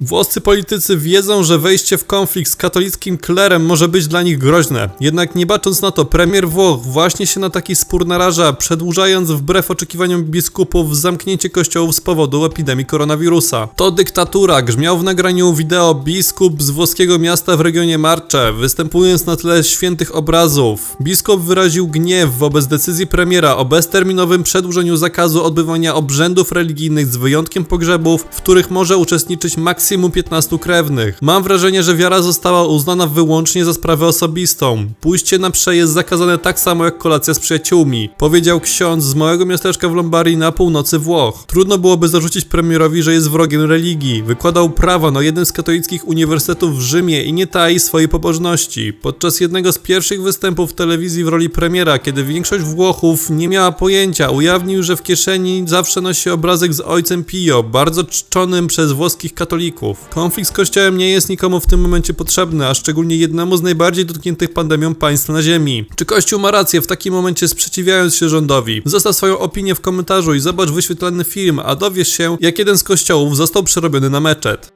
Włoscy politycy wiedzą, że wejście w konflikt z katolickim klerem może być dla nich groźne. Jednak nie bacząc na to, premier Włoch właśnie się na taki spór naraża, przedłużając wbrew oczekiwaniom biskupów zamknięcie kościołów z powodu epidemii koronawirusa. To dyktatura, grzmiał w nagraniu wideo biskup z włoskiego miasta w regionie Marcze, występując na tle świętych obrazów. Biskup wyraził gniew wobec decyzji premiera o bezterminowym przedłużeniu zakazu odbywania obrzędów religijnych z wyjątkiem pogrzebów, w których może uczestniczyć maksimum 15 krewnych. Mam wrażenie, że wiara została uznana wyłącznie za sprawę osobistą. Pójście na prze jest zakazane tak samo jak kolacja z przyjaciółmi, powiedział ksiądz z małego miasteczka w Lombarii na północy Włoch. Trudno byłoby zarzucić premierowi, że jest wrogiem religii. Wykładał prawo na jednym z katolickich uniwersytetów w Rzymie i nie tai swojej pobożności. Podczas jednego z pierwszych występów w telewizji w roli premiera, kiedy większość Włochów nie miała pojęcia, ujawnił, że w kieszeni zawsze nosi obrazek z ojcem Pio, bardzo czczonym przez włoskich katolików. Konflikt z kościołem nie jest nikomu w tym momencie potrzebny, a szczególnie jednemu z najbardziej dotkniętych pandemią państw na ziemi. Czy kościół ma rację w takim momencie sprzeciwiając się rządowi? Zostaw swoją opinię w komentarzu i zobacz wyświetlany film, a dowiesz się, jak jeden z kościołów został przerobiony na meczet.